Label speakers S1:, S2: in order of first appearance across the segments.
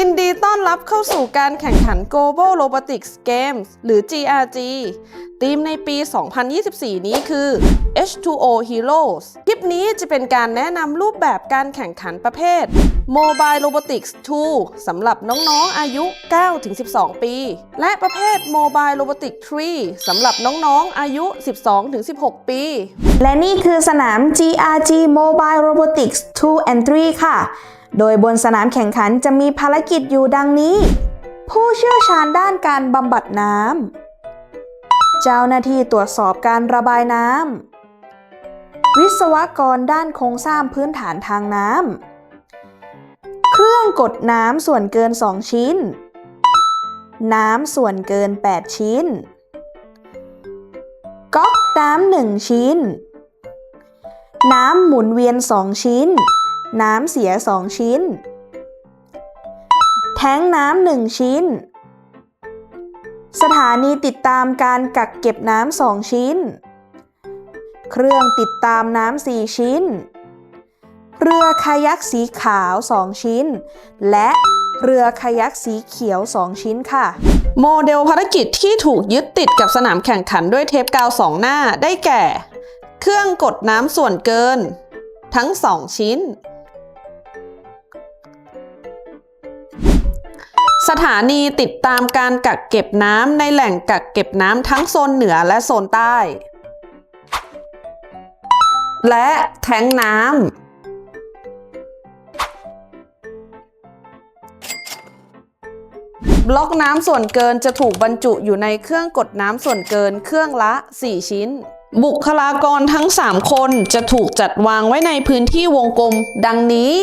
S1: ยินดีต้อนรับเข้าสู่การแข่งขัน Global Robotics Games หรือ GRG ทีมในปี 2024 นี้คือ H2O Heroes คลิปนี้จะเป็นการแนะนำรูปแบบการแข่งขันประเภท Mobile Robotics 2 สำหรับน้องๆ อายุ 9-12 ปี และประเภท Mobile Robotics 3 สำหรับน้องๆ อายุ 12-16 ปี
S2: และนี่คือสนาม GRG Mobile Robotics 2 and 3 ค่ะ โดยบนสนามแข่งขันจะมีภารกิจอยู่ดังนี้ ผู้เชี่ยวชาญด้านการบำบัดน้ำ เจ้าหน้าที่ตรวจสอบการระบายน้ำ วิศวกรด้านโครงสร้างพื้นฐานทางน้ำ เครื่องกดน้ำส่วนเกิน 2 ชิ้น น้ำส่วนเกิน 8 ชิ้น ก๊อกน้ำหนึ่งชิ้น น้ำหมุนเวียน 2 ชิ้น น้ำเสีย2ชิ้น แท้งน้ำหนึ่งชิ้น สถานีติดตามการกักเก็บน้ำสองชิ้น เครื่องติดตามน้ำสี่ชิ้น เรือคายักสีขาว2ชิ้น และเรือคายักสีเขียว 2 ชิ้นค่ะ
S1: โมเดลภารกิจที่ถูกยึดติดกับสนามแข่งขันด้วยเทปกาวสองหน้าได้แก่ เครื่องกดน้ำส่วนเกิน ทั้ง 2 ชิ้น สถานีติดตามการกักเก็บน้ำในแหล่งกักเก็บน้ำทั้งโซนเหนือและโซนใต้ และแท้งน้ำบล็อกน้ำส่วนเกินจะถูกบรรจุอยู่ในเครื่องกดน้ำส่วนเกินเครื่องละ 4 ชิ้น บุคลากรทั้ง 3 คนจะถูกจัดวางไว้ในพื้นที่วงกลม ดังนี้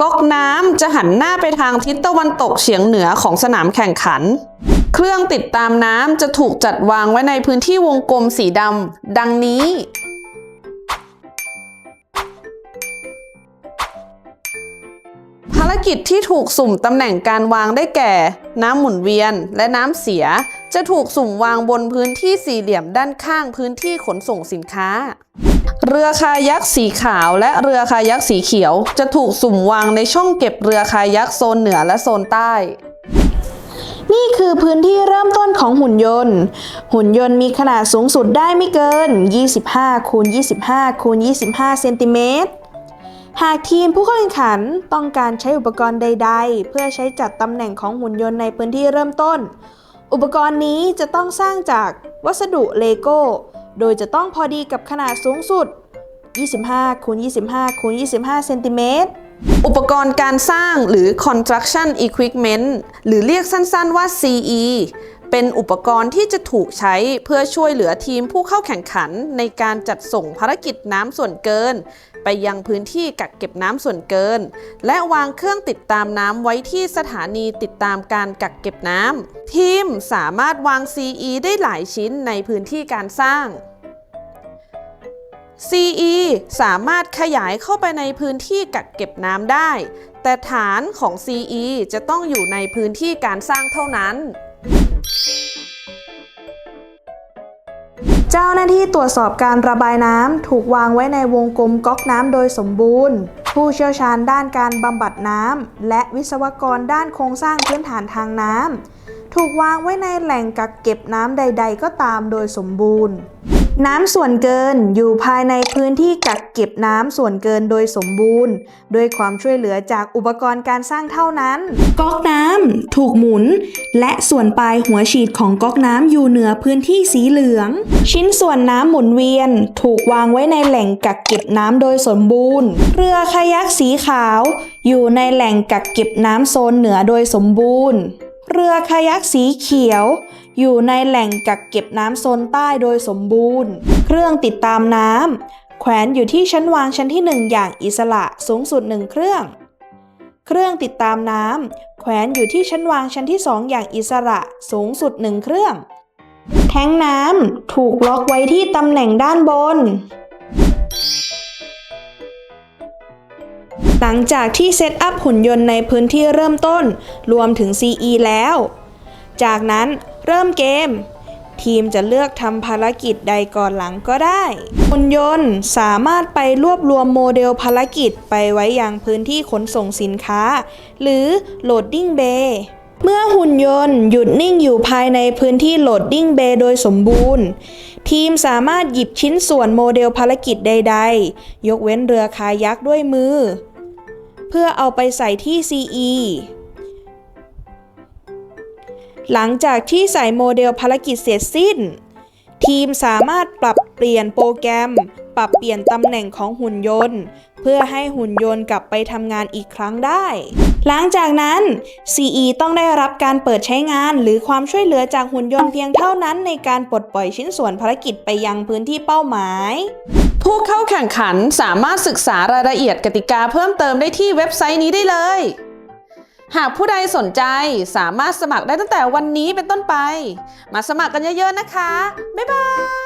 S1: ก๊อกน้ำจะหันหน้าไปทางทิศตะวันตกเฉียงเหนือของสนามแข่งขัน เครื่องติดตามน้ำจะถูกจัดวางไว้ในพื้นที่วงกลมสีดำดังนี้ารกิจที่ถูกสุ่มตำแหน่งการวางได้แก่ น้ำหมุนเวียนและน้ำเสีย จะถูกสุ่มวางบนพื้นที่สี่เหลี่ยมด้านข้างพื้นที่ขนส่งสินค้า เรือคายักสีขาวและเรือคายักสีเขียว จะถูกสุ่มวางในช่องเก็บเรือคายักโซนเหนือและโซนใต้
S2: นี่คือพื้นที่เริ่มต้นของหุ่นยนต์ หุ่นยนต์มีขนาดสูงสุดได้ไม่เกิน 25คูณ25คูณ25เซนติเมตร หากทีมผู้เข้าแข่งขันต้องการใช้อุปกรณ์ใด ๆ เพื่อใช้จัดตำแหน่งของหุ่นยนต์ในพื้นที่เริ่มต้น อุปกรณ์นี้จะต้องสร้างจากวัสดุเลโก้ โดยจะต้องพอดีกับขนาดสูงสุด 25คูณ25คูณ25เซนติเมตร
S1: อุปกรณ์การสร้างหรือ construction equipment หรือเรียกสั้นๆว่า CE เป็นอุปกรณ์ที่จะถูกใช้เพื่อช่วยเหลือทีมผู้เข้าแข่งขันในการจัดส่งภารกิจน้ำส่วนเกิน ไปยังพื้นที่กักเก็บน้ำส่วนเกิน และวางเครื่องติดตามน้ำไว้ที่สถานีติดตามการกักเก็บน้ำทีมสามารถวาง CE ได้หลายชิ้นในพื้นที่การสร้าง CE สามารถขยายเข้าไปในพื้นที่กักเก็บน้ำได้ แต่ฐานของ CE จะต้องอยู่ในพื้นที่การสร้างเท่านั้น
S2: เจ้าหน้าที่ตรวจสอบการระบายน้ำถูกวางไว้ในวงกลมก๊อกน้ำโดยสมบูรณ์ ผู้เชี่ยวชาญด้านการบำบัดน้ำและวิศวกรด้านโครงสร้างพื้นฐานทางน้ำถูกวางไว้ในแหล่งกักเก็บน้ำใด ๆ ก็ตามโดยสมบูรณ์ น้ำส่วนเกินอยู่ภายในพื้นที่กักเก็บน้ำส่วนเกินโดยสมบูรณ์ ด้วยความช่วยเหลือจากอุปกรณ์การสร้างเท่านั้น ก๊อกน้ำถูกหมุน และส่วนปลายหัวฉีดของก๊อกน้ำอยู่เหนือพื้นที่สีเหลือง ชิ้นส่วนน้ำหมุนเวียนถูกวางไว้ในแหล่งกักเก็บน้ำโดยสมบูรณ์ เรือคายักสีขาว อยู่ในแหล่งกักเก็บน้ำโซนเหนือโดยสมบูรณ์ เรือคายักสีเขียว อยู่ในแหล่งกักเก็บน้ำโซนใต้โดยสมบูรณ์ เครื่องติดตามน้ำแขวนอยู่ที่ชั้นวางชั้นที่ 1 อย่างอิสระสูงสุด 1 เครื่อง เครื่องติดตามน้ำแขวนอยู่ที่ชั้นวางชั้นที่ 2 อย่างอิสระสูงสุด 1 เครื่อง แท้งน้ำถูกล็อกไว้ที่ตำแหน่งด้านบน หลังจากที่เซตอัพหุ่นยนต์ในพื้นที่เริ่มต้นรวมถึง CE แล้ว จากนั้นเริ่มเกม ทีมจะเลือกทำภารกิจใดก่อนหลังก็ได้ หุ่นยนต์สามารถไปรวบรวมโมเดลภารกิจไปไว้อย่างพื้นที่ขนส่งสินค้า หรือโหลดดิ้งเบย์ เมื่อหุ่นยนต์หยุดนิ่งอยู่ภายในพื้นที่โหลดดิ้งเบย์โดยสมบูรณ์ ทีมสามารถหยิบชิ้นส่วนโมเดลภารกิจใด ๆ ยกเว้นเรือคายักด้วยมือ เพื่อเอาไปใส่ที่ CE หลังจากที่ใส่โมเดลภารกิจเสร็จสิ้น ทีมสามารถปรับเปลี่ยนโปรแกรม ปรับเปลี่ยนตำแหน่งของหุ่นยนต์ เพื่อให้หุ่นยนต์กลับไปทำงานอีกครั้งได้ หลังจากนั้น CE ต้องได้รับการเปิดใช้งานหรือความช่วยเหลือจากหุ่นยนต์เพียงเท่านั้นในการปลดปล่อยชิ้นส่วนภารกิจไปยังพื้นที่เป้าหมาย
S1: ผู้เข้าแข่งขันสามารถศึกษารายละเอียดกติกาเพิ่มเติมได้ที่เว็บไซต์นี้ได้เลย หากผู้ใดสนใจสามารถสมัครได้ตั้งแต่วันนี้เป็นต้นไป มาสมัครกันเยอะๆนะคะ บ๊ายบาย